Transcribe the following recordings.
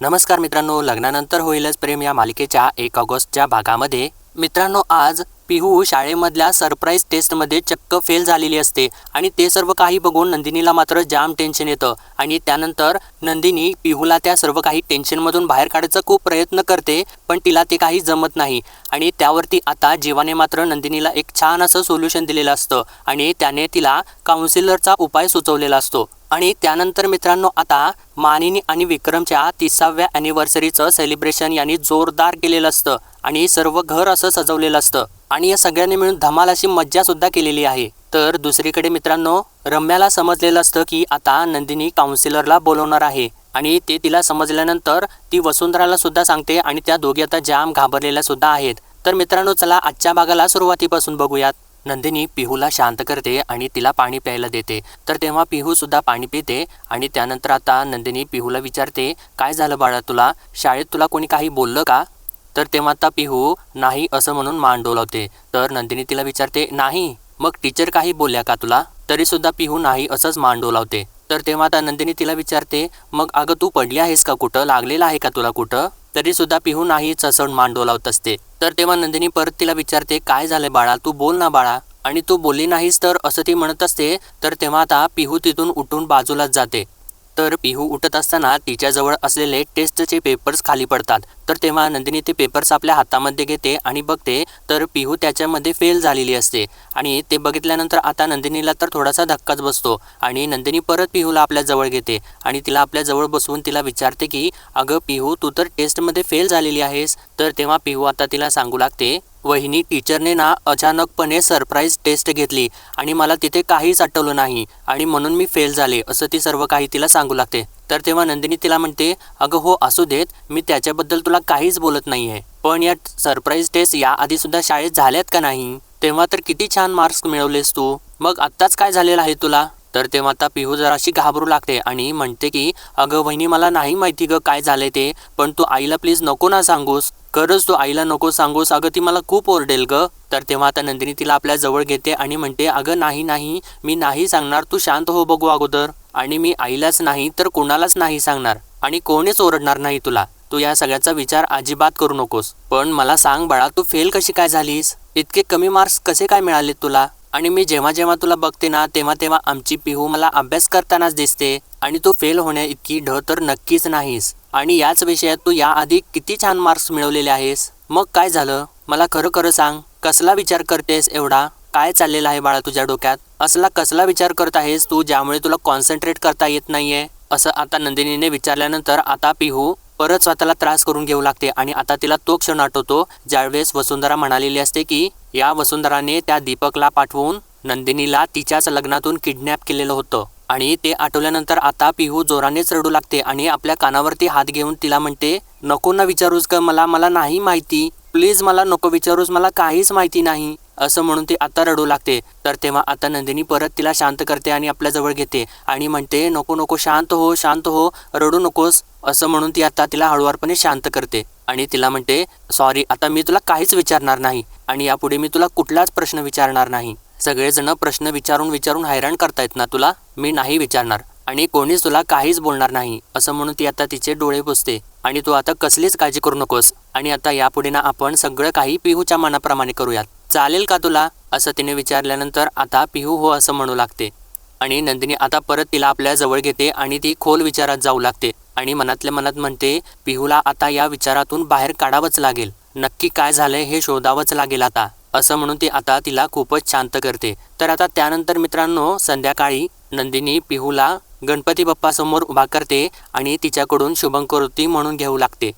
नमस्कार मित्रांनो लग्नानंतर होईलच प्रेम या मालिकेच्या एक ऑगस्टच्या भागामध्ये. मित्रांनो आज पिहू शाळेमधल्या सरप्राईज टेस्टमध्ये चक्क फेल झालेली असते आणि ते सर्व काही बघून नंदिनीला मात्र जाम टेन्शन येतं. आणि त्यानंतर नंदिनी पिहूला त्या सर्व काही टेन्शनमधून बाहेर काढायचा खूप प्रयत्न करते पण तिला ते काही जमत नाही. आणि त्यावरती आता जीवाने मात्र नंदिनीला एक छान असं सोल्युशन दिलेलं असतं आणि त्याने तिला काउन्सिलरचा उपाय सुचवलेला असतो. आणि त्यानंतर मित्रांनो आता मानिनी आणि विक्रमच्या तिसाव्या ॲनिव्हर्सरीचं सेलिब्रेशन यांनी जोरदार केलेलं असतं. आणि सर्व घर असं सजवलेलं असतं. आणि या सगळ्यांनी मिळून धमाल अशी मज्जा सुद्धा केलेली आहे. तर दुसरीकडे मित्रांनो रम्याला समजलेलं असतं की आता नंदिनी काउन्सिलरला बोलवणार आहे. आणि ते तिला समजल्यानंतर ती वसुंधराला सुद्धा सांगते आणि त्या दोघी आता जाम घाबरलेल्या सुद्धा आहेत. तर मित्रांनो चला आजच्या भागाला सुरुवातीपासून बघूयात. नंदिनी पिहूला शांत करते आणि तिला पाणी प्यायला देते. तर तेव्हा पिहू सुद्धा पाणी पिते आणि त्यानंतर आता नंदिनी पिहूला विचारते काय झालं बाळा तुला? शाळेत तुला कोणी काही बोललं का? तर तेव्हा आता पिहू नाही असं म्हणून मान डोलावते तर नंदिनी तिला विचारते नाही मग टीचर काही बोलल्या का तुला? तरी सुद्धा पिहू नाही असंच मान डोलावते तर तेव्हा आता नंदिनी तिला विचारते मग अगं तू पडली आहेस का कुठं? लागलेलं आहे का तुला कुठं? तरी सुद्धा पिहू नाहीच असं मान डोलावत असते. तर तेव्हा नंदिनी परत तिला विचारते काय झालंय बाळा? तू बोल ना बाळा. आणि तू बोलली नाहीस तर? असं ती म्हणत असते. तर तेव्हा आता पिहू तिथून उठून बाजूलाच जाते. तर पिहू उठत असताना तिच्याजवळ असलेले टेस्टचे पेपर्स खाली पडतात. तर तेव्हा नंदिनी ते पेपर्स आपल्या हातामध्ये घेते आणि बघते तर पिहू त्याच्यामध्ये फेल झालेली असते. आणि ते बघितल्यानंतर आता नंदिनीला तर थोडासा धक्काच बसतो आणि नंदिनी परत पिहूला आपल्या जवळ घेते आणि तिला आपल्या जवळ बसवून तिला विचारते की अगं पिहू तू तर टेस्टमध्ये फेल झालेली आहेस. तर तेव्हा पिहू आता तिला सांगू लागते वहिनी टीचरने ना अचानकपणे सरप्राईज टेस्ट घेतली आणि मला तिथे काहीच आठवलं नाही आणि म्हणून मी फेल झाले असं ती सर्व काही तिला सांगू लागते. तर तेव्हा नंदिनी तिला म्हणते अगं हो असू देत मी त्याच्याबद्दल तुला काहीच बोलत नाही आहे पण या सरप्राईज टेस्ट याआधी सुद्धा शाळेत झाल्यात का नाही? तेव्हा तर किती छान मार्क्स मिळवलेस तू. मग आत्ताच काय झालेलं आहे तुला? तर तेव्हा आता पिहू जराशी घाबरू लागते आणि म्हणते की अगं वहिनी मला नाही माहिती ग काय झाले ते पण तू आईला प्लीज नको ना सांगूस. खरंच तू आईला नको सांगूस. अगं ती मला खूप ओरडेल ग. तर तेव्हा आता नंदिनी तिला आपल्या जवळ घेते आणि म्हणते अगं नाही नाही मी नाही सांगणार. तू शांत हो बघू अगोदर. आणि मी आईलाच नाही तर कोणालाच नाही सांगणार. आणि कोणीच ओरडणार नाही तुला. तू या सगळ्याचा विचार अजिबात करू नकोस. पण मला सांग बाळा तू फेल कशी काय झालीस? इतके कमी मार्क्स कसे काय मिळाले तुला? आणि मी जेव्हा जेव्हा तुला बघते ना तेव्हा तेव्हा आमची पिहू मला अभ्यास करतानाच दिसते. आणि तू फेल होण्या इतकी ढ तर नक्कीच नाहीस. आणि याच विषयात तू याआधी किती छान मार्क्स मिळवलेले आहेस? मग काय झालं? मला खरं खरं सांग कसला विचार करतेस एवढा? काय चाललेला आहे बाळा तुझ्या डोक्यात? असला कसला विचार करत आहेस तू ज्यामुळे तुला कॉन्सन्ट्रेट करता येत नाहीये? असं आता नंदिनीने विचारल्यानंतर आता पिहू परत स्वतःला त्रास करून घेऊ लागते आणि आता तिला तो क्षण आठवतो ज्यावेळेस वसुंधरा म्हणालेली असते की या वसुंधराने त्या दीपकला पाठवून नंदिनीला तिच्याच लग्नातून किडनॅप केलेलं होतं. आणि ते आठवल्यानंतर आता पिहू जोरानेच रडू लागते आणि आपल्या कानावरती हात घेऊन तिला म्हणते नको ना विचारूस का मला मला नाही माहिती. प्लीज मला नको विचारूस मला काहीच माहिती नाही. असं म्हणून ती आता रडू लागते. तर तेव्हा आता नंदिनी परत तिला शांत करते आणि आपल्याजवळ घेते आणि म्हणते नको नको शांत हो शांत हो रडू नकोस. असं म्हणून ती आता तिला हळुवारपणे शांत करते आणि तिला म्हणते सॉरी आता मी तुला काहीच विचारणार नाही आणि यापुढे मी तुला कुठलाच प्रश्न विचारणार नाही. सगळेजण प्रश्न विचारून विचारून हैराण करतायत ना तुला? मी नाही विचारणार. आणि कोणीच तुला काहीच बोलणार नाही असं म्हणून ती आता तिचे डोळे पुसते. आणि तू आता कसलीच काळजी करू नकोस. आणि आता यापुढे ना आपण सगळं काही पिहूच्या मनाप्रमाणे करूयात. चालेल का तुला? असं तिने विचारल्यानंतर आता पिहू हो असं म्हणू लागते. आणि नंदिनी आता परत तिला आपल्या जवळ घेते आणि ती खोल विचारात जाऊ लागते. आणि मनातल्या मनात म्हणते पिहूला आता या विचारातून बाहेर काढावंच लागेल. नक्की काय झालंय हे शोधावंच लागेल आता. असं म्हणून ती आता तिला खूपच शांत करते. तर आता त्यानंतर मित्रांनो संध्याकाळी नंदिनी पिहूला गणपती बाप्पासमोर उभा करते आणि तिच्याकडून शुभंकरोती म्हणून घेऊ लागते.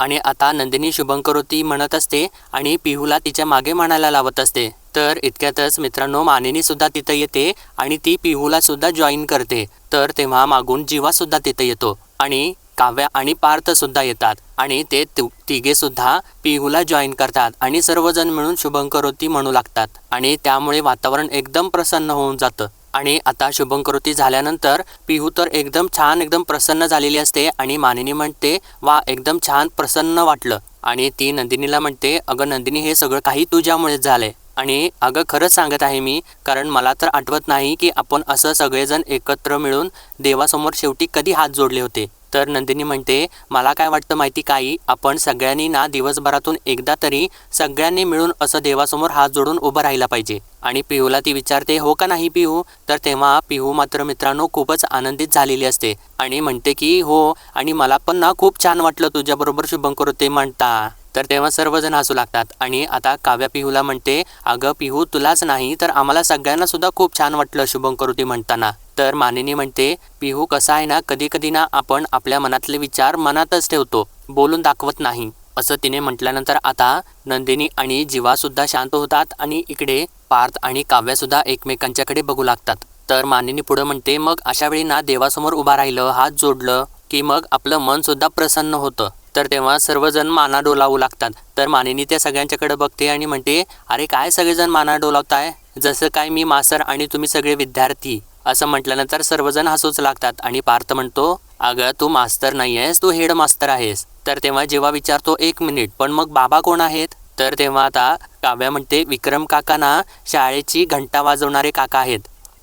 आणि आता नंदिनी शुभंकरोती म्हणत असते आणि पिहूला तिच्यामागे म्हणायला लावत असते. तर इतक्यातच मित्रांनो मानिनी सुद्धा तिथं येते आणि ती पिहूला सुद्धा जॉईन करते. तर तेव्हा मागून जीवा सुद्धा तिथं येतो. आणि काव्या आणि पार्थ सुद्धा येतात आणि ते तिघे सुद्धा पिहूला जॉईन करतात आणि सर्वजण मिळून शुभंकरोती म्हणू लागतात. आणि त्यामुळे वातावरण एकदम प्रसन्न होऊन जातं. आणि आता शुभंकरोती झाल्यानंतर पिहू तर एकदम छान एकदम प्रसन्न झालेली असते आणि मानिनी म्हणते वा एकदम छान प्रसन्न वाटलं. आणि ती नंदिनीला म्हणते अगं नंदिनी हे सगळं काही तुझ्यामुळेच झालंय. आणि अगं खरंच सांगत आहे मी कारण मला तर आठवत नाही की आपण असं सगळेजण एकत्र मिळून देवासमोर शेवटी कधी हात जोडले होते. तर नंदिनी म्हणते मला काय वाटतं माहिती काही आपण सगळ्यांनी ना दिवसभरातून एकदा तरी सगळ्यांनी मिळून असं देवासमोर हात जोडून उभं राहिला पाहिजे. आणि पिहूला ती विचारते हो का नाही पिहू तर तेव्हा पिहू मात्र मित्रांनो खूपच आनंदित झालेली असते आणि म्हणते की हो आणि मला पण ना खूप छान वाटलं तुझ्याबरोबर शुभंकर ते म्हणता. तर तेव्हा सर्वजण हसू लागतात. आणि आता काव्या पिहूला म्हणते अगं पिहू तुलाच नाही तर आम्हाला सगळ्यांना सुद्धा खूप छान वाटलं शुभंकरोती म्हणताना. तर मानिनी म्हणते पिहू कसा आहे ना कधी कधी ना आपण आपल्या मनातले विचार मनातच ठेवतो बोलून दाखवत नाही. असं तिने म्हटल्यानंतर आता नंदिनी आणि जीवा सुद्धा शांत होतात आणि इकडे पार्थ आणि काव्या सुद्धा एकमेकांच्याकडे बघू लागतात. तर मानिनी पुढे म्हणते मग अशा वेळी ना देवासमोर उभा राहिलं हात जोडलं की मग आपलं मन सुद्धा प्रसन्न होतं. तर तेव्हा सर्वजण माना डोलावू लागतात. तर मानिनी त्या सगळ्यांच्याकडे बघते आणि म्हणते अरे काय सगळेजण माना डोलावताय? जसं काय मी मास्तर आणि तुम्ही सगळे विद्यार्थी. असं म्हटल्यानंतर सर्वजण हसूच लागतात आणि पार्थ म्हणतो अगं तू मास्तर नाही आहेस तू हेड मास्तर आहेस. तर तेव्हा जेव्हा विचारतो एक मिनिट पण मग बाबा कोण आहेत? तर तेव्हा आता काव्या म्हणते विक्रम काका ना शाळेची घंटा वाजवणारे काका आहेत.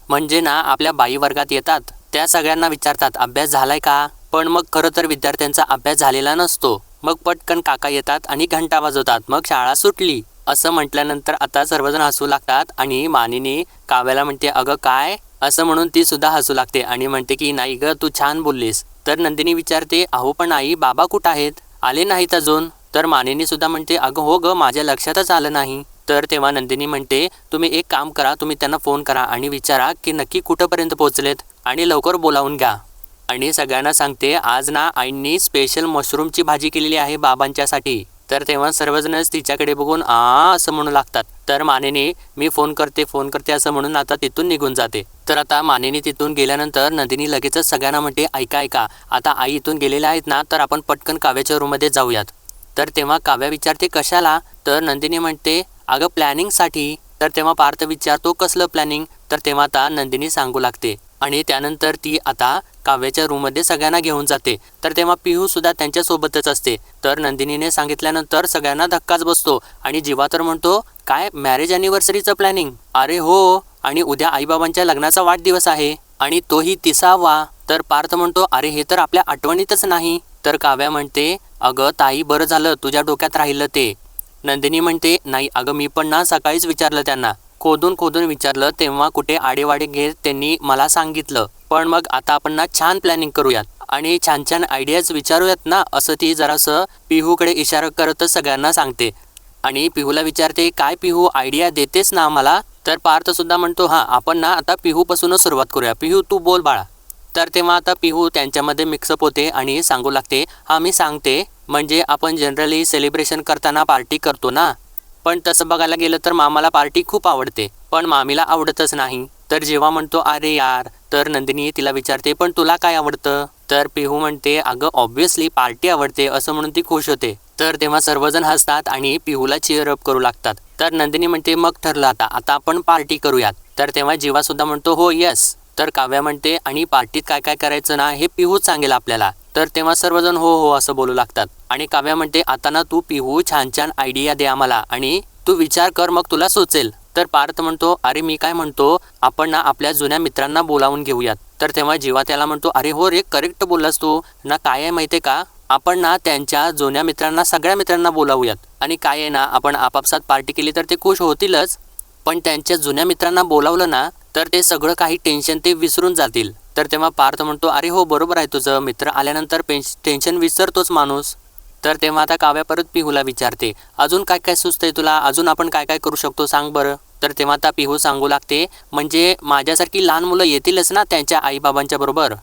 म्हणजे ना आपल्या बाई वर्गात येतात. त्या सगळ्यांना विचारतात अभ्यास झालाय का? पण मग खरं तर विद्यार्थ्यांचा अभ्यास झालेला नसतो. मग पटकन काका येतात आणि घंटा वाजवतात. मग शाळा सुटली. असं म्हटल्यानंतर आता सर्वजण हसू लागतात आणि मानिनी काव्याला म्हणते अगं काय? असं म्हणून ती सुद्धा हसू लागते आणि म्हणते की नाही ग तू छान बोललीस. तर नंदिनी विचारते अहो पण आई बाबा कुठं आहेत? आले नाहीत अजून. तर मानिनी सुद्धा म्हणते अगं हो ग माझ्या लक्षातच आलं नाही. तर तेव्हा नंदिनी म्हणते तुम्ही एक काम करा तुम्ही त्यांना फोन करा आणि विचारा की नक्की कुठंपर्यंत पोहोचलेत आणि लवकर बोलावून घ्या. आणि सगळ्यांना सांगते आज ना आईंनी स्पेशल मशरूमची भाजी केलेली आहे बाबांच्यासाठी. तर तेव्हा सर्वजणच तिच्याकडे बघून आ असं म्हणू लागतात. तर मानेने मी फोन करते फोन करते असं म्हणून आता तिथून निघून जाते. तर आता मानेने तिथून गेल्यानंतर नंदिनी लगेचच सगळ्यांना म्हणते ऐका ऐका आता आई इथून गेलेल्या आहेत ना तर आपण पटकन काव्याच्या रूममध्ये जाऊयात. तर तेव्हा काव्या विचारते कशाला? तर नंदिनी म्हणते अगं प्लॅनिंगसाठी तर तेव्हा पार्थ विचारतो कसलं प्लॅनिंग तर तेव्हा आता नंदिनी सांगू लागते. आणि त्यानंतर ती आता काव्याच्या रूममध्ये सगळ्यांना घेऊन जाते. तर तेव्हा पिहू सुद्धा त्यांच्यासोबतच असते. तर नंदिनीने सांगितल्यानंतर सगळ्यांना धक्काच बसतो आणि जीवा तर म्हणतो काय मॅरेज अॅनिव्हर्सरीचं प्लॅनिंग अरे हो आणि उद्या आईबाबांच्या लग्नाचा वाढदिवस आहे आणि तोही तिसावा. तर पार्थ म्हणतो अरे हे तर आपल्या आठवणीतच नाही. तर काव्या म्हणते अगं ताई बरं झालं तुझ्या डोक्यात राहिलं ते. नंदिनी म्हणते नाही अगं मी पण ना सकाळीच विचारलं त्यांना. खोदून खोदून विचारलं तेव्हा कुठे आडेवाडे घेत त्यांनी मला सांगितलं. पण मग आता आपण ना छान प्लॅनिंग करूयात. आणि छान छान आयडियाज विचारूयात ना असं ती जरासं पिहूकडे इशारा करतच सगळ्यांना सांगते. आणि पिहूला विचारते काय पिहू आयडिया देतेस ना आम्हाला? तर पार्थ सुद्धा म्हणतो हां आपण ना आता पिहूपासूनच सुरुवात करूया. पिहू तू बोल बाळा. तर तेव्हा आता पिहू त्यांच्यामध्ये मिक्सअप होते आणि सांगू लागते हां मी सांगते. म्हणजे आपण जनरली सेलिब्रेशन करताना पार्टी करतो ना. पण तसं बघायला गेलं तर मामाला पार्टी खूप आवडते. पण मामीला आवडतच नाही. तर जेव्हा म्हणतो अरे यार तर नंदिनी तिला विचारते पण तुला काय आवडतं? तर पिहू म्हणते अगं ऑब्व्हियसली पार्टी आवडते असं म्हणून ती खुश होते. तर तेव्हा सर्वजण हसतात आणि पिहूला चिअर अप करू लागतात. तर नंदिनी म्हणते मग ठरलं आता आता आपण पार्टी करूयात. तर तेव्हा जीवा सुद्धा म्हणतो हो यस तर काव्या म्हणते आणि पार्टीत काय काय करायचं ना हे पिहूच सांगेल आपल्याला. तर तेव्हा सर्वजण हो हो असं बोलू लागतात. आणि काव्या म्हणते आता ना तू पिहू छान छान आयडिया दे आम्हाला आणि तू विचार कर मग तुला सुचेल. तर पार्थ म्हणतो अरे मी काय म्हणतो? आपण ना आपल्या जुन्या मित्रांना बोलावून घेऊयात. तर तेव्हा जीवा त्याला म्हणतो अरे हो रे करेक्ट बोललास तू. ना काय आहे माहिती का? आपण ना त्यांच्या जुन्या मित्रांना सगळ्या मित्रांना बोलावूयात. आणि काय आहे ना आपण आपापसात पार्टी केली तर ते खुश होतीलच. पण त्यांच्या जुन्या मित्रांना बोलावलं ना तर ते सगळं काही टेन्शन ते विसरून जातील. तर तेव्हा पार्थ म्हणतो अरे हो बरोबर आहे तुझं. मित्र आल्यानंतर पेन्श टेन्शन विसरतोच माणूस. तर तेव्हा आता काव्या परत पिहूला विचारते अजून काय काय सुचतंय तुला? अजून आपण काय काय करू शकतो? सांग बरं. तर तेव्हा आता पिहू सांगू लागते म्हणजे माझ्यासारखी लहान मुलं येतीलच ना त्यांच्या आईबाबांच्या बरोबर?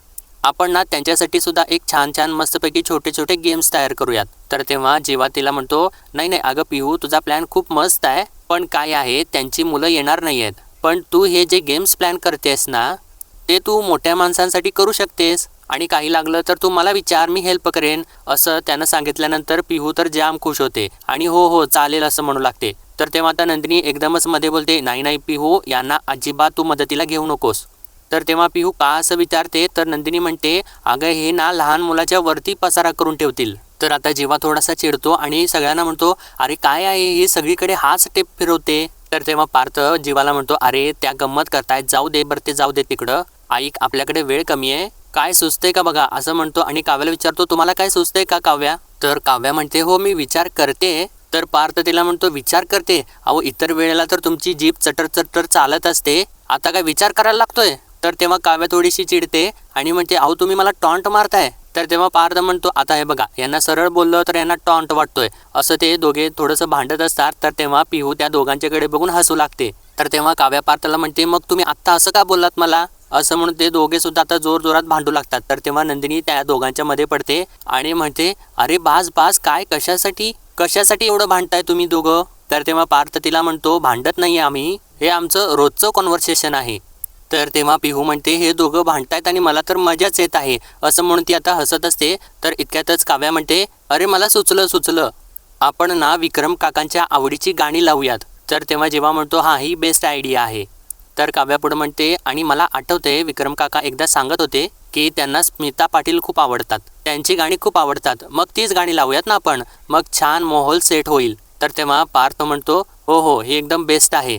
आपण ना त्यांच्यासाठी सुद्धा एक छान छान मस्तपैकी छोटे छोटे गेम्स तयार करूयात. तर तेव्हा जेव्हा तिला म्हणतो नाही नाही अगं पिहू तुझा प्लॅन खूप मस्त आहे पण काय आहे त्यांची मुलं येणार नाही आहेत पण तू हे जे गेम्स प्लॅन करतेस ना ते तू मोठ्या माणसांसाठी करू शकतेस. आणि काही लागलं तर तू मला विचार मी हेल्प करेन. असं त्यानं सांगितल्यानंतर पिहू तर जाम खुश होते. आणि हो हो चालेल असं म्हणू लागते. तर तेव्हा आता नंदिनी एकदमच मध्ये बोलते नाही नाही पिहू यांना अजिबात तू मदतीला घेऊ नकोस. तर तेव्हा पिहू का असं विचारते? तर नंदिनी म्हणते अगं हे ना लहान मुलाच्या वरती पसारा करून ठेवतील. तर आता जेव्हा थोडासा चिडतो आणि सगळ्यांना म्हणतो अरे काय आहे? हे सगळीकडे हाच टेप फिरवते. तर तेव्हा पार्थ जीवाला म्हणतो अरे त्या गंमत करतायत जाऊ दे बरं ते जाऊ दे तिकडं. ऐक आपल्याकडे वेळ कमी आहे. काय सुचतंय का बघा? असं म्हणतो आणि काव्याला विचारतो तुम्हाला काय सुचतंय का काव्या? तर काव्या म्हणते हो मी विचार करते. तर पार्थ तिला म्हणतो विचार करते. अहो इतर वेळेला तर तुमची जीप चटर चटर चालत असते. आता काय विचार करायला लागतोय? तर तेव्हा काव्या थोडीशी चिडते आणि म्हणते अहो तुम्ही मला टॉन्ट मारताय. तर तेव्हा पार्थ म्हणतो आता हे बघा यांना सरळ बोललं तर यांना टॉन्ट वाटतोय. असं ते दोघे थोडंसं भांडत असतात. तर तेव्हा पिहू त्या दोघांच्याकडे बघून हसू लागते. तर तेव्हा काव्या पार्थला म्हणते मग तुम्ही आत्ता असं का बोललात मला? असं म्हणून ते दोघे सुद्धा आता जोर जोरात भांडू लागतात. तर तेव्हा नंदिनी त्या दोघांच्या मध्ये पडते आणि म्हणते अरे बास बास काय कशासाठी? कशासाठी एवढं भांडताय तुम्ही दोघं? तर तेव्हा पार्थ तिला म्हणतो भांडत नाही आम्ही. हे आमचं रोजचं कॉन्व्हर्सेशन आहे. तर तेव्हा पिहू म्हणते हे दोघं भांडतायत आणि मला तर मजाच येत आहे. असं म्हणून ती आता हसत असते. तर इतक्यातच काव्या म्हणते अरे मला सुचलं सुचलं. आपण ना विक्रम काकांच्या आवडीची गाणी लावूयात. तर तेव्हा जेव्हा म्हणतो हा ही बेस्ट आयडिया आहे. तर काव्या पुढे म्हणते आणि मला आठवते विक्रम काका एकदा सांगत होते की त्यांना स्मिता पाटील खूप आवडतात. त्यांची गाणी खूप आवडतात. मग तीच गाणी लावूयात ना आपण. मग छान माहोल सेट होईल. तर तेव्हा पार्थ म्हणतो हो हो हे एकदम बेस्ट आहे.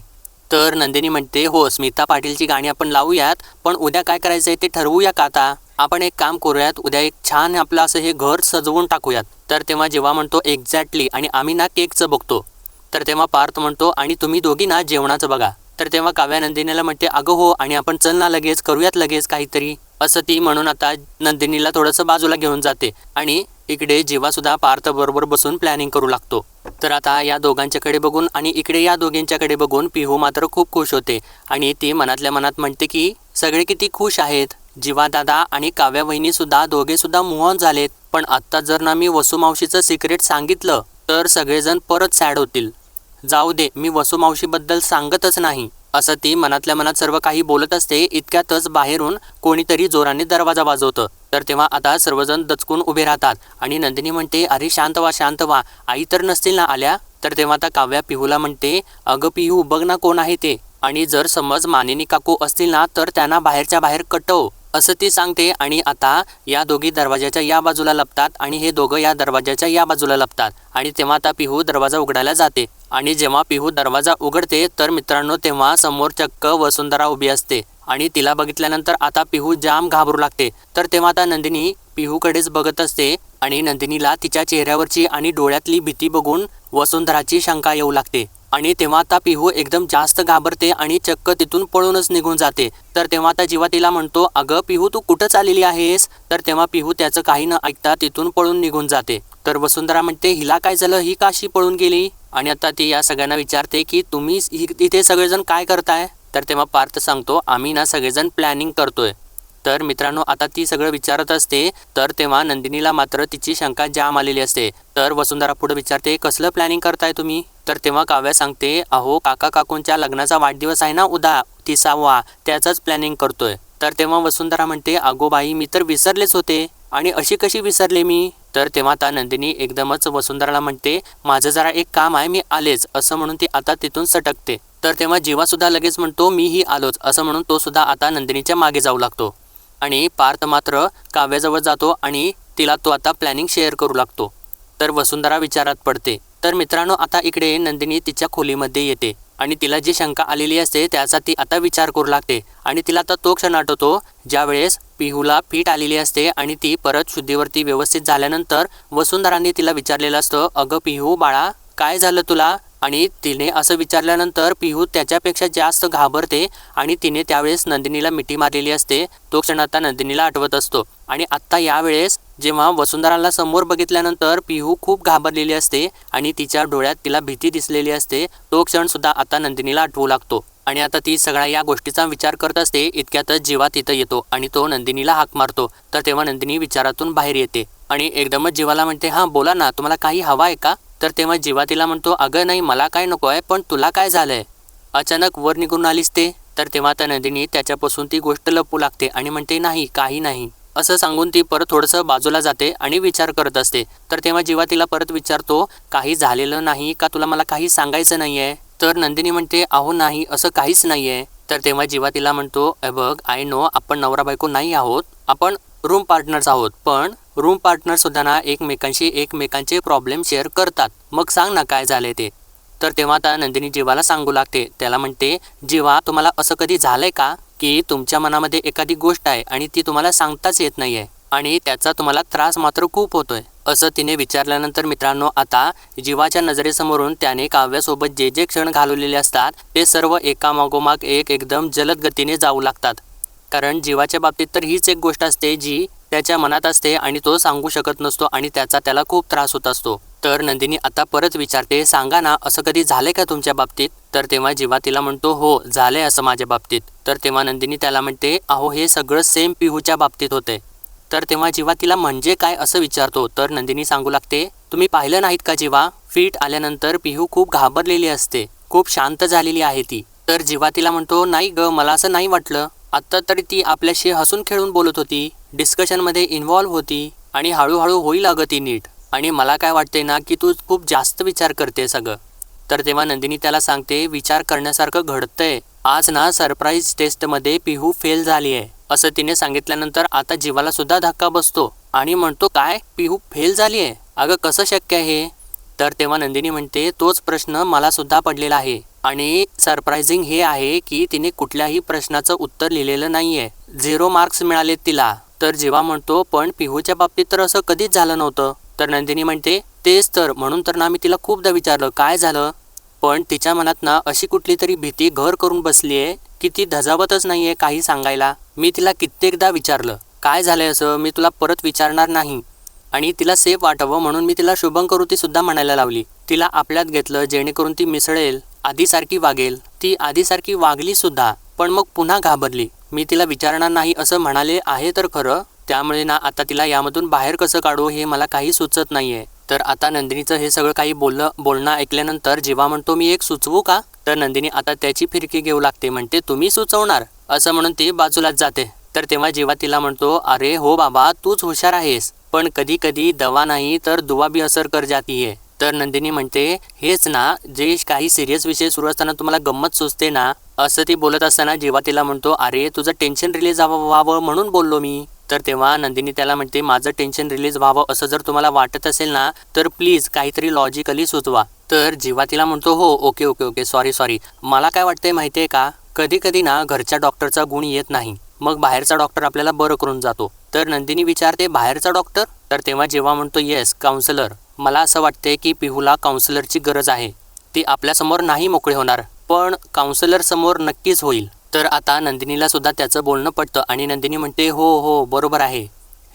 तर नंदिनी म्हणते हो स्मिता पाटीलची गाणी आपण लावूयात पण उद्या काय करायचं आहे ते ठरवूया का आता? आपण एक काम करूयात उद्या एक छान आपलं असं हे घर सजवून टाकूयात. तर तेव्हा जेव्हा म्हणतो एक्झॅक्टली आणि आम्ही ना केकचं बघतो. तर तेव्हा पार्थ म्हणतो आणि तुम्ही दोघी ना जेवणाचं बघा. तर तेव्हा काव्या नंदिनीला म्हणते अगं हो आणि आपण चल ना लगेच करूयात लगेच काहीतरी. असं ती म्हणून आता नंदिनीला थोडंसं बाजूला घेऊन जाते आणि इकडे जीवासुद्धा पार्थ बरोबर बसून प्लॅनिंग करू लागतो. तर आता या दोघांच्याकडे बघून आणि इकडे या दोघींच्याकडे बघून पिहू मात्र खूप खुश होते आणि ती मनातल्या मनात म्हणते की सगळे किती खुश आहेत. जीवा दादा आणि काव्या वहिनीसुद्धा दोघेसुद्धा मोहन झालेत. पण आत्ता जर ना मी वसुमावशीचं सिक्रेट सांगितलं तर सगळेजण परत सॅड होतील. जाऊ दे मी वसुमावशीबद्दल सांगतच नाही. असं ती मनातल्या मनात सर्व काही बोलत असते इतक्यातच बाहेरून कोणीतरी जोराने दरवाजा वाजवतं. तर तेव्हा आता सर्वजण दचकून उभे राहतात आणि नंदिनी म्हणते अरे शांत व्हा शांत व्हा. आई तर नसतील ना आल्या? तर तेव्हा आता काव्या पिहूला म्हणते अगं पिहू बघ ना कोण आहे ते. आणि जर समज मानिनी काकू असतील ना तर त्यांना बाहेरच्या बाहेर कटव. असं ती सांगते आणि आता या दोघी दरवाजाच्या या बाजूला लपतात आणि हे दोघं या दरवाजाच्या या बाजूला लपतात. आणि तेव्हा आता पिहू दरवाजा उघडायला जाते. आणि जेव्हा पिहू दरवाजा उघडते तर मित्रांनो तेव्हा समोर चक्क वसुंधरा उभी असते. आणि तिला बघितल्यानंतर आता पिहू जाम घाबरू लागते. तर तेव्हा आता नंदिनी पिहूकडेच बघत असते आणि नंदिनीला तिच्या चेहऱ्यावरची आणि डोळ्यातली भीती बघून वसुंधराची शंका येऊ लागते. आणि तेव्हा आता पिहू एकदम जास्त घाबरते आणि चक्क तिथून पळूनच निघून जाते. तर तेव्हा आता जेव्हा तिला म्हणतो अगं पिहू तू कुठं चाललेली आहेस? तर तेव्हा पिहू त्याचं काही न ऐकता तिथून पळून निघून जाते. तर वसुंधरा म्हणते हिला काय झालं? ही काशी पळून गेली. आणि आता ती या सगळ्यांना विचारते की तुम्ही इथे सगळेजण काय करताय? तर तेव्हा पार्थ सांगतो आम्ही ना सगळेजण प्लॅनिंग करतोय. तर मित्रांनो आता ती सगळं विचारत असते तर तेव्हा नंदिनीला मात्र तिची शंका जाम आलेली असते. तर वसुंधरा पुढे विचारते कसलं प्लॅनिंग करताय तुम्ही? तर तेव्हा काव्या सांगते अहो काका काकूंच्या लग्नाचा वाढदिवस आहे ना उदा तिसावा त्याचंच प्लॅनिंग करतोय. तर तेव्हा वसुंधरा म्हणते अगो बाई मी तर विसरलेच होते. आणि अशी कशी विसरले मी? तर तेव्हा आता नंदिनी एकदमच वसुंधराला म्हणते माझं जरा एक काम आहे मी आलेच. असं म्हणून ती आता तिथून सटकते. तर तेव्हा जीवा सुद्धा लगेच म्हणतो मीही आलोच. असं म्हणून तो सुद्धा आता नंदिनीच्या मागे जाऊ लागतो. आणि पार्थ मात्र काव्याजवळ जातो आणि तिला तो आता प्लॅनिंग शेअर करू लागतो. तर वसुंधरा विचारात पडते तर मित्रांनो आता इकडे नंदिनी तिच्या खोलीमध्ये येते. आणि तिला जी शंका आलेली असते त्याचा ती आता विचार करू लागते. आणि तिला आता तो क्षण आठवतो ज्यावेळेस पिहूला पीठ आलेली असते आणि ती परत शुद्धीवरती व्यवस्थित झाल्यानंतर वसुंधरांनी तिला विचारलेलं असतं अगं पिहू बाळा काय झालं तुला? आणि तिने असं विचारल्यानंतर पिहू त्याच्यापेक्षा जास्त घाबरते आणि तिने त्यावेळेस नंदिनीला मिठी मारलेली असते. तो क्षण आता नंदिनीला आठवत असतो. आणि आत्ता यावेळेस जेव्हा वसुंधराला समोर बघितल्यानंतर पिहू खूप घाबरलेली असते आणि तिच्या डोळ्यात तिला भीती दिसलेली असते तो क्षण सुद्धा आता नंदिनीला आठवू लागतो. आणि आता ती सगळ्या या गोष्टीचा विचार करत असते इतक्यातच जीवा तिथं येतो आणि तो नंदिनीला हाक मारतो. तर तेव्हा नंदिनी विचारातून बाहेर येते आणि एकदमच जीवाला म्हणते हां बोला ना तुम्हाला काही हवं आहे का? तर तेव्हा जीवा तिला म्हणतो अगं नाही मला काय नको आहे पण तुला काय झालंय? अचानक वर निघून आलीस ते. तर तेव्हा त्या नंदिनी त्याच्यापासून ती गोष्ट लपू लागते आणि म्हणते नाही काही नाही. असं सांगून ती परत थोडंसं बाजूला जाते आणि विचार करत असते. तर तेव्हा जेव्हा तिला परत विचारतो काही झालेलं नाही का? तुला मला काही सांगायचं नाही आहे तर नंदिनी म्हणते अहो नाही असं काहीच नाही आहे तर तेव्हा जेव्हा तिला म्हणतो बघ आय नो आपण नवरा बायको नाही आहोत. आपण रूम पार्टनर्स आहोत. पण रूम पार्टनर सुद्धा ना एकमेकांशी एकमेकांचे प्रॉब्लेम शेअर करतात. मग सांग ना काय झाले ते. तर तेव्हा आता नंदिनी जीवाला सांगू लागते. त्याला म्हणते जीवा तुम्हाला असं कधी झालंय का? की तुमच्या मनामध्ये एखादी गोष्ट आहे आणि ती तुम्हाला सांगताच येत नाही आहे आणि त्याचा तुम्हाला त्रास मात्र खूप होतोय. असं तिने विचारल्यानंतर मित्रांनो आता जीवाच्या नजरेसमोरून त्याने काव्यासोबत जे जे क्षण घालवलेले असतात ते सर्व एकामागोमाग एक एकदम जलद गतीने जाऊ लागतात. कारण जीवाच्या बाबतीत तर हीच एक गोष्ट असते जी त्याच्या मनात असते आणि तो सांगू शकत नसतो आणि त्याचा त्याला खूप त्रास होत असतो. तर नंदिनी आता परत विचारते सांगा ना असं कधी झालंय का तुमच्या बाबतीत? तर तेव्हा जेव्हा तिला म्हणतो हो झालंय असं माझ्या बाबतीत. तर तेव्हा नंदिनी त्याला म्हणते अहो हे सगळं सेम पिहूच्या बाबतीत होते तर तेव्हा जेव्हा तिला म्हणजे काय? असं विचारतो. तर नंदिनी सांगू लागते तुम्ही पाहिलं नाहीत का जेव्हा फिट आल्यानंतर पिहू खूप घाबरलेली असते. खूप शांत झालेली आहे ती. तर जेव्हा तिला म्हणतो नाही ग मला असं नाही वाटलं. आत्ता तरी ती आपल्याशी हसून खेळून बोलत होती. डिस्कशनमध्ये इन्व्हॉल्व्ह होती आणि हळूहळू होईल अगं ती नीट. आणि मला काय वाटते ना की तू खूप जास्त विचार करते सगळं. तर तेव्हा नंदिनी त्याला सांगते विचार करण्यासारखं घडतंय. आज ना सरप्राईज टेस्टमध्ये पिहू फेल झाली आहे असं तिने सांगितल्यानंतर आता जीवाला सुद्धा धक्का बसतो आणि म्हणतो काय? पिहू फेल झाली आहे अगं कसं शक्य आहे तर तेव्हा नंदिनी म्हणते तोच प्रश्न मला सुद्धा पडलेला आहे. आणि सरप्रायझिंग हे आहे की तिने कुठल्याही प्रश्नाचं उत्तर लिहिलेलं नाहीये. झिरो मार्क्स मिळालेत तिला. तर जेव्हा म्हणतो पण पिहूच्या बाबतीत तर असं कधीच झालं नव्हतं. तर नंदिनी म्हणते तेच तर म्हणून तर ना मी तिला खूपदा विचारलं काय झालं? पण तिच्या मनात ना अशी कुठली तरी भीती घर करून बसली आहे की ती धजावतच नाहीये काही सांगायला. मी तिला कित्येकदा विचारलं काय झालंय असं? मी तुला परत विचारणार नाही. आणि तिला सेफ वाटावं म्हणून मी तिला शुभंकरुती सुद्धा म्हणायला लावली. तिला आपल्यात घेतलं जेणेकरून ती मिसळेल आधीसारखी वागेल. ती आधीसारखी वागली सुद्धा पण मग पुन्हा घाबरली. मी तिला विचारणार नाही असं म्हणाले आहे तर खरं. त्यामुळे ना आता तिला यामधून बाहेर कसं काढू हे मला काही सुचत नाही आहे तर आता नंदिनीचं हे सगळं काही बोललं बोलणं ऐकल्यानंतर जेव्हा म्हणतो मी एक सुचवू का? तर नंदिनी आता त्याची फिरकी घेऊ लागते म्हणते तुम्ही सुचवणार. असं म्हणून ती बाजूलाच जाते. तर तेव्हा जेव्हा तिला म्हणतो अरे हो बाबा तूच हुशार आहेस. पण कधी कधी दवा नाही तर दुवा बी असर कर जाती तर नंदिनी म्हणते हेच ना जे काही सिरियस विषय सुरू असताना तुम्हाला गंमत सुचते ना असं ती बोलत असताना जेव्हा तिला म्हणतो अरे तुझं टेन्शन रिलीज व्हावं म्हणून बोललो मी. तर तेव्हा नंदिनी त्याला म्हणते माझं टेन्शन रिलीज व्हावं असं जर तुम्हाला वाटत असेल ना तर प्लीज काहीतरी लॉजिकली सुचवा. तर जेव्हा तिला म्हणतो हो okay okay okay sorry sorry मला काय वाटतंय माहिती आहे का? कधी कधी ना घरच्या डॉक्टरचा गुण येत नाही. मग बाहेरचा डॉक्टर आपल्याला बरं करून जातो. तर नंदिनी विचारते बाहेरचा डॉक्टर तर तेव्हा जेव्हा म्हणतो येस काउन्सलर मला असं वाटते की पिहूला काउन्सलरची गरज आहे. ती आपल्यासमोर नाही मोकळे होणार. पण काउन्सलरसमोर नक्कीच होईल. तर आता नंदिनीला सुद्धा त्याचं बोलणं पडतं आणि नंदिनी म्हणते हो हो बरोबर आहे.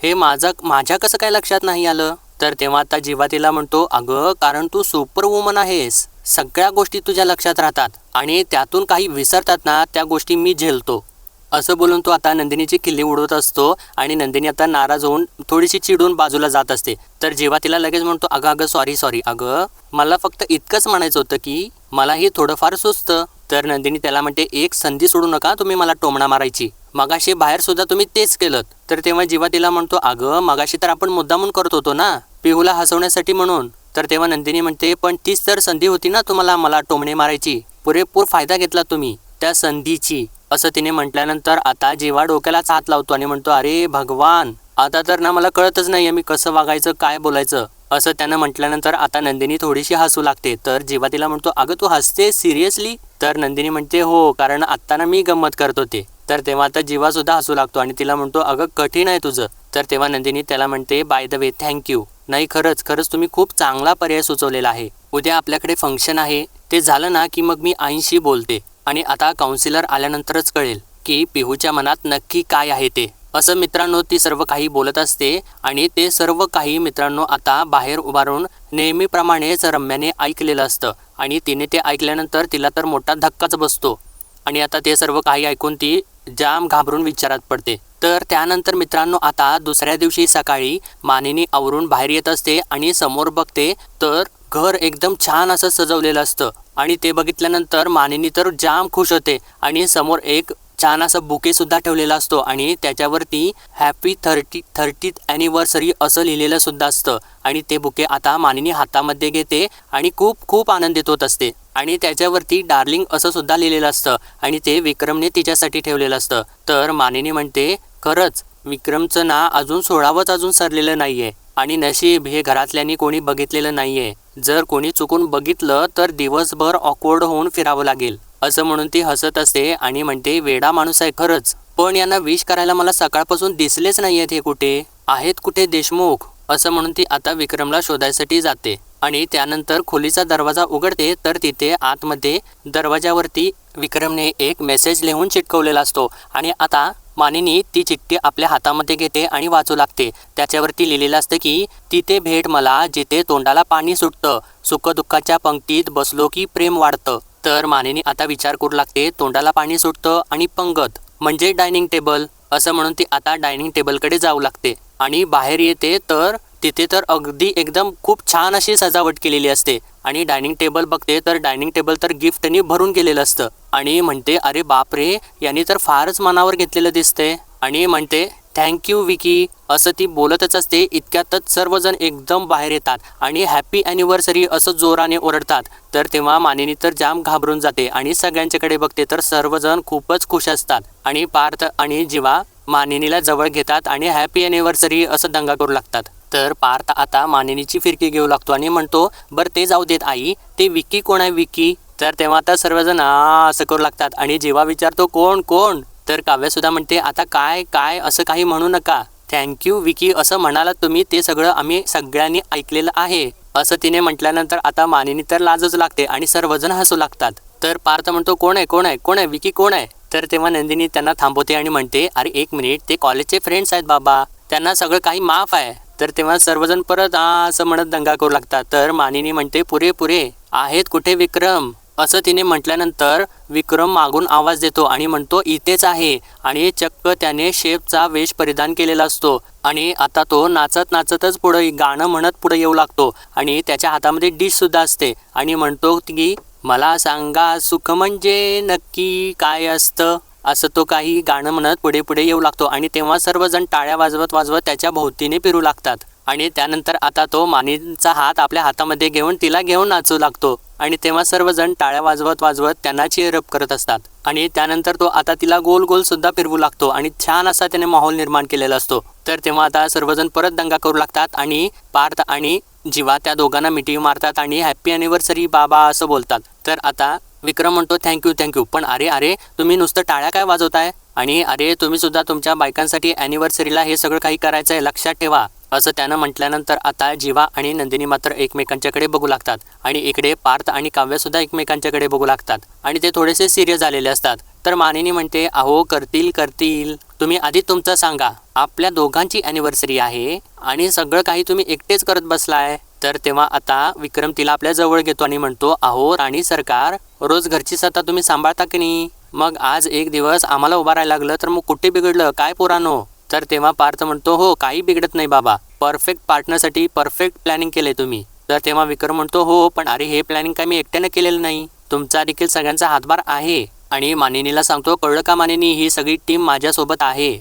हे माझं माझ्या कसं काय लक्षात नाही आलं? तर तेव्हा आता जीवा तिला म्हणतो अगं कारण तू सुपर वुमन आहेस. सगळ्या गोष्टी तुझ्या लक्षात राहतात आणि त्यातून काही विसरतात ना त्या गोष्टी मी झेलतो. असं बोलून तो आता नंदिनीची किल्ली उडवत असतो आणि नंदिनी आता नाराज होऊन थोडीशी चिडून बाजूला जात असते. तर जेव्हा तिला लगेच म्हणतो अगं अगं सॉरी सॉरी अगं मला फक्त इतकंच म्हणायचं होतं की मला हे थोडंफार सुचतं. तर नंदिनी त्याला म्हणते एक संधी सोडू नका तुम्ही मला टोमणा मारायची. मगाशी बाहेर सुद्धा तुम्ही तेच केलं तर तेव्हा जेव्हा तिला म्हणतो अगं मगाशी तर आपण मुद्दामून करत होतो ना पिहूला हसवण्यासाठी म्हणून. तर तेव्हा नंदिनी म्हणते पण तीच तर संधी होती ना तुम्हाला मला टोमणे मारायची. पुरेपूर फायदा घेतला तुम्ही त्या संधीची. असं तिने म्हटल्यानंतर आता जेव्हा डोक्यालाच हात लावतो आणि म्हणतो अरे भगवान आता तर ना मला कळतच नाही मी कसं वागायचं काय बोलायचं. असं त्यानं म्हटल्यानंतर आता नंदिनी थोडीशी हसू लागते. तर जेव्हा तिला म्हणतो अगं तू हसते? सिरियसली? तर नंदिनी म्हणते हो कारण आत्ता ना मी गंमत करत होते. तर तेव्हा आता जीवा सुद्धा हसू लागतो आणि तिला म्हणतो अगं कठीण आहे तुझं. तर तेव्हा नंदिनी त्याला म्हणते बाय द वे थँक्यू नाही खरंच खरंच तुम्ही खूप चांगला पर्याय सुचवलेला आहे. उद्या आपल्याकडे फंक्शन आहे. ते झालं ना की मग मी आईंशी बोलते. आणि आता काउन्सिलर आल्यानंतरच कळेल की पिहूच्या मनात नक्की काय आहे ते. असं मित्रांनो ती सर्व काही बोलत असते आणि ते सर्व काही मित्रांनो आता बाहेर उभारून नेहमीप्रमाणेच रम्याने ऐकलेलं असतं आणि तिने ते ऐकल्यानंतर तिला तर मोठा धक्काच बसतो. आणि आता ते सर्व काही ऐकून ती जाम घाबरून विचारात पडते. तर त्यानंतर मित्रांनो आता दुसऱ्या दिवशी सकाळी मानिनी आवरून बाहेर येत असते आणि समोर बघते तर घर एकदम छान असं सजवलेलं असतं. आणि ते बघितल्यानंतर मानिनी तर जाम खुश होते. आणि समोर एक छान असा बुके सुद्धा ठेवलेला असतो. आणि त्याच्यावरती हॅपी थर्टी थर्टीथ ॲनिव्हर्सरी असं लिहिलेलं सुद्धा असतं. आणि ते बुके आता मानिनी हातामध्ये घेते आणि खूप खूप आनंदित होत असते. आणि त्याच्यावरती डार्लिंग असं सुद्धा लिहिलेलं असतं. आणि ते विक्रमने तिच्यासाठी ठेवलेलं असतं. तर मानिनी म्हणते खरंच विक्रमचं ना अजून सोळावंच अजून सरलेलं नाही आहे आणि नशीब हे घरातल्यांनी कोणी बघितलेलं नाहीये. जर कोणी चुकून बघितलं तर दिवसभर ऑकवर्ड होऊन फिरावं लागेल. असं म्हणून ती हसत असते आणि म्हणते वेडा माणूस आहे खरंच. पण यांना विश करायला मला सकाळपासून दिसलेच नाही आहेत हे कुठे? आहेत कुठे देशमुख? असं म्हणून ती आता विक्रमला शोधायसाठी जाते. आणि त्यानंतर खोलीचा दरवाजा उघडते तर तिथे आतमध्ये दरवाजावरती विक्रमने एक मेसेज लिहून चिटकवलेला असतो. आणि आता मानिनी ती चिठ्ठी आपल्या हातामध्ये घेते आणि वाचू लागते. त्याच्यावरती लिहिलेलं असतं की तिथे भेट मला जिथे तोंडाला पाणी सुटतं सुखदुःखाच्या पंक्तीत बसलो की प्रेम वाढतं. तर मानिनी आता विचार करू लागते तोंडाला पाणी सुटतं आणि पंगत म्हणजे डायनिंग टेबल? असं म्हणून ती आता डायनिंग टेबलकडे जाऊ लागते. आणि बाहेर येते तर तिथे तर अगदी एकदम खूप छान अशी सजावट केलेली असते. आणि डायनिंग टेबल बघते तर डायनिंग टेबल तर गिफ्टनी भरून गेलेलं असतं. आणि म्हणते अरे बापरे यांनी तर फारच मनावर घेतलेलं दिसते आणि म्हणते थँक्यू विकी असं ती बोलतच असते. इतक्यातच सर्वजण एकदम बाहेर येतात आणि हॅपी ॲनिव्हर्सरी असं जोराने ओरडतात. तर तेव्हा मानिनी तर जाम घाबरून जाते आणि सगळ्यांच्याकडे बघते तर सर्वजण खूपच खुश असतात. आणि पार्थ आणि जीवा मानिनीला जवळ घेतात आणि हॅपी ॲनिव्हर्सरी असं दंगा करू लागतात. तर पार्थ आता मानिनीची फिरकी घेऊ लागतो आणि म्हणतो बरं ते जाऊ देत आई. ते विकी कोण आहे विकी तर तेव्हा आता सर्वजण असं करू लागतात आणि जेव्हा विचारतो कोण कोण? तर काव्यसुद्धा म्हणते आता काय काय असं काही म्हणू नका. थँक्यू विकी असं म्हणालात तुम्ही ते सगळं आम्ही सगळ्यांनी ऐकलेलं आहे. असं तिने म्हटल्यानंतर आता मानिनी तर लाजच लागते आणि सर्वजण हसू लागतात. तर पार्थ म्हणतो कोण आहे कोण आहे कोण आहे विकी कोण आहे? तर तेव्हा नंदिनी त्यांना थांबवते आणि म्हणते अरे एक मिनिट ते कॉलेजचे फ्रेंड्स आहेत बाबा. त्यांना सगळं काही माफ आहे. तर तेव्हा सर्वजण परत आ असं म्हणत दंगा करू लागतात. तर मानिनी म्हणते पुरे पुरे आहेत कुठे विक्रम? असं तिने म्हटल्यानंतर विक्रम मागून आवाज देतो आणि म्हणतो इथेच आहे. आणि चक्क त्याने शेपचा वेश परिधान केलेला असतो आणि आता तो नाचत नाचतच पुढे गाणं म्हणत पुढे येऊ लागतो आणि त्याच्या हातामध्ये डिश सुद्धा असते आणि म्हणतो की मला सांगा सुख म्हणजे नक्की काय असतं? असं तो काही गाणं म्हणत पुढे पुढे येऊ लागतो आणि तेव्हा सर्वजण टाळ्या वाजवत वाजवत त्याच्या भोवतीने फिरू लागतात. आणि त्यानंतर आता तो मानीचा हात आपल्या हातामध्ये घेऊन तिला घेऊन नाचू लागतो. आणि तेव्हा सर्वजण टाळ्या वाजवत वाजवत त्यांना चेअरअप करत असतात. आणि त्यानंतर तो आता तिला गोल गोल सुद्धा फिरवू लागतो आणि छान असा त्याने माहोल निर्माण केलेला असतो. तर तेव्हा आता सर्वजण परत दंगा करू लागतात आणि पार्थ आणि जीवा त्या दोघांना मिठी मारतात आणि हॅप्पी अॅनिव्हर्सरी बाबा असं बोलतात. तर आता विक्रम म्हणतो थँक्यू थँक्यू पण अरे अरे तुम्ही नुसतं टाळ्या काय वाजवताय? आणि अरे तुम्ही सुद्धा तुमच्या बायकांसाठी अॅनिव्हर्सरीला हे सगळं काही करायचं आहे लक्षात ठेवा असं त्यानं म्हटल्यानंतर आता जीवा आणि नंदिनी मात्र एकमेकांच्याकडे बघू लागतात. आणि इकडे पार्थ आणि काव्यसुद्धा एकमेकांच्याकडे बघू लागतात. आणि ते थोडेसे सिरियस झालेले असतात. तर मानिनी म्हणते अहो करतील करतील. तुम्ही आधी तुमचं सांगा आपल्या दोघांची अॅनिव्हर्सरी आहे आणि सगळं काही तुम्ही एकटेच करत बसलाय. तर तेव्हा आता विक्रम तिला आपल्या जवळ घेतो आणि म्हणतो अहो राणी सरकार रोज घरची सत्ता तुम्ही सांभाळता की नाही? मग आज एक दिवस आम्हाला उभा राहायला लागलं तर मग कुठे बिघडलं? काय पोरानो? तर तेव्हा पार्थ म्हणतो हो काही बिघडत नाही बाबा. परफेक्ट पार्टनरसाठी परफेक्ट प्लॅनिंग केले तुम्ही. तर तेव्हा विक्रम म्हणतो हो पण अरे हे प्लॅनिंग काय मी एकट्यानं केलेलं नाही. तुमचा देखील सगळ्यांचा हातभार आहे. आणि मानिनीला सांगतो कळलं का मानिनी ही सगळी टीम माझ्यासोबत आहे.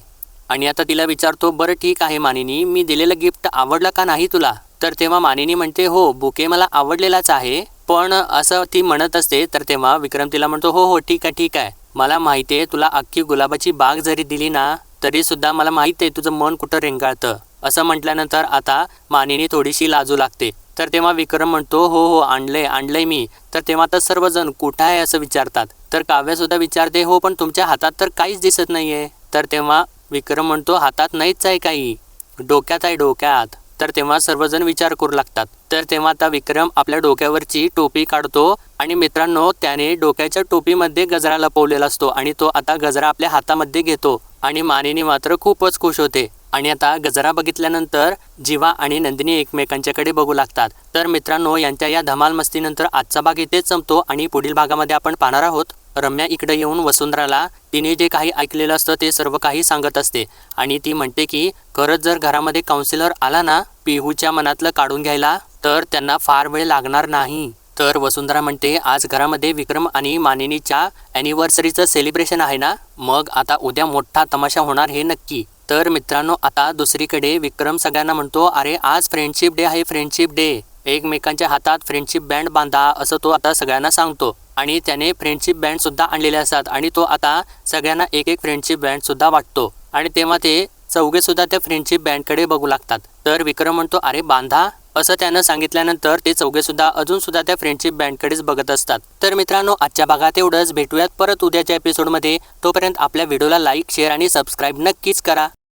आणि आता तिला विचारतो बरं ठीक आहे मानिनी मी दिलेलं गिफ्ट आवडलं का नाही तुला? तर तेव्हा मानिनी म्हणते हो बुके मला आवडलेलाच आहे पण असं ती म्हणत असते तर तेव्हा विक्रम तिला म्हणतो हो हो ठीक आहे ठीक आहे. मला माहिती आहे तुला अख्खी गुलाबाची बाग जरी दिली ना तरी सुद्धा मला माहिती आहे तुझं मन कुठं रेंगाळतं. असं म्हटल्यानंतर आता मानिनी थोडीशी लाजू लागते. तर तेव्हा विक्रम म्हणतो हो हो आणलंय आणलंय मी. तर तेव्हा तर सर्वजण कुठं आहे? असं विचारतात. तर काव्य सुद्धा विचारते हो पण तुमच्या हातात तर काहीच दिसत नाहीये. तर तेव्हा विक्रम म्हणतो हातात नाहीच आहे काही. डोक्यात आहे डोक्यात. तर तेव्हा सर्वजण विचार करू लागतात. तर तेव्हा आता विक्रम आपल्या डोक्यावरची टोपी काढतो आणि मित्रांनो त्याने डोक्याच्या टोपीमध्ये गजरा लपवलेला असतो आणि तो आता गजरा आपल्या हातामध्ये घेतो आणि मानिनी मात्र खूपच खुश होते. आणि आता गजरा बघितल्यानंतर जीवा आणि नंदिनी एकमेकांच्याकडे बघू लागतात. तर मित्रांनो यांच्या या धमाल मस्तीनंतर आजचा भाग इथेच संपतो आणि पुढील भागामध्ये आपण पाहणार आहोत. रम्या इकडे येऊन वसुंधराला तिने जे काही ऐकलेलं असतं ते सर्व काही सांगत असते. आणि ती म्हणते की खरंच जर घरामध्ये काउन्सिलर आला ना पिहूच्या मनातलं काढून घ्यायला तर त्यांना फार वेळ लागणार नाही. तर वसुंधरा म्हणते आज घरामध्ये विक्रम आणि मानिनीच्या अॅनिव्हर्सरीचं सेलिब्रेशन आहे ना मग आता उद्या मोठा तमाशा होणार हे नक्की. तर मित्रांनो आता दुसरीकडे विक्रम सगळ्यांना म्हणतो अरे आज फ्रेंडशिप डे आहे फ्रेंडशिप डे एकमेकांच्या हातात फ्रेंडशिप बँड बांधा असं तो आता सगळ्यांना सांगतो. आणि त्याने फ्रेंडशिप बँड सुद्धा आणलेले असतात आणि तो आता सगळ्यांना एक एक फ्रेंडशिप बँड सुद्धा वाटतो. आणि तेव्हा ते चौघे सुद्धा त्या फ्रेंडशिप बँडकडे बघू लागतात. तर विक्रम म्हणतो अरे बांधा. असं त्यानं सांगितल्यानंतर ते चौघे सुद्धा अजून सुद्धा त्या फ्रेंडशिप बँडकडेच बघत असतात. तर मित्रांनो आजच्या भागात एवढंच. भेटूयात परत उद्याच्या एपिसोडमध्ये तोपर्यंत आपल्या व्हिडिओला लाईक शेअर आणि सबस्क्राईब नक्कीच करा.